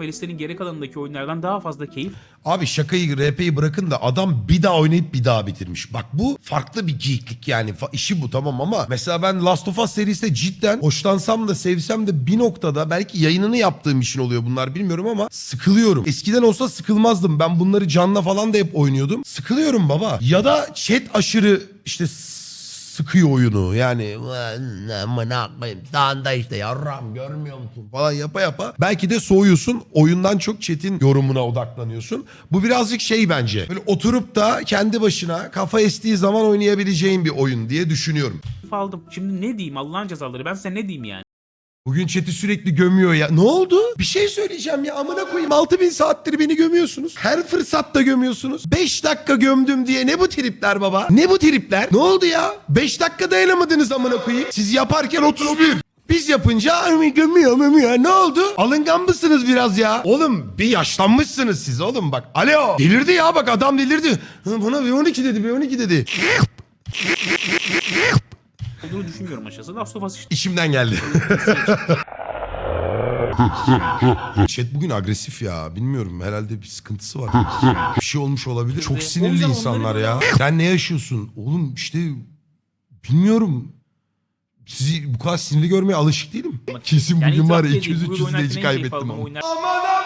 ve listenin geri kalanındaki oyunlardan daha fazla keyif Abi şakayı RP'yi bırakın da adam bir daha oynayıp bir daha bitirmiş. Bak bu farklı bir geeklik yani. İşi bu tamam ama mesela ben Last of Us serisinde cidden hoşlansam da sevsem de bir noktada belki yayınını yaptığım için oluyor bunlar bilmiyorum ama sıkılıyorum. Eskiden olsa sıkılmazdım. Ben bunları canla falan da hep oynuyordum. Sıkılıyorum baba. Ya da chat aşırı işte sıkıyor oyunu. Yani amına koyayım dağında işte yarram görmüyor musun falan yapa yapa. Belki de soğuyorsun. Oyundan çok chat'in yorumuna odaklanıyorsun. Bu birazcık şey bence. Böyle oturup da kendi başına kafa estiği zaman oynayabileceğin bir oyun diye düşünüyorum. aldım. Şimdi ne diyeyim Allah'ın cezaları ben size ne diyeyim yani? Bugün chat'i sürekli gömüyor ya. Ne oldu? Bir şey söyleyeceğim ya. Amına koyayım 6000 saattir beni gömüyorsunuz. Her fırsatta gömüyorsunuz. 5 dakika gömdüm diye ne bu tripler baba? Ne bu tripler? Ne oldu ya? 5 dakika dayanamadınız amına koyayım. Siz yaparken 31. Biz yapınca "Ay, gömüyor gömüyor. Ne oldu? Alıngan mısınız biraz ya? Oğlum bir yaşlanmışsınız siz oğlum bak. Alo. Delirdi ya bak adam delirdi. Bana bir 12 dedi bir 12 dedi. Olduğunu düşünmüyorum açıkçası. Last of Us işte İçimden geldi. Chat bugün agresif ya. Bilmiyorum herhalde bir sıkıntısı var. Bir şey olmuş olabilir. Çok sinirli insanlar ya. Sen ne yaşıyorsun? Oğlum işte bilmiyorum. Sizi bu kadar sinirli görmeye alışık değilim. Kesin Yani bugün var ya itiraf edeyim, 200-300 Google izleyici kaybettim oyunlar- Aman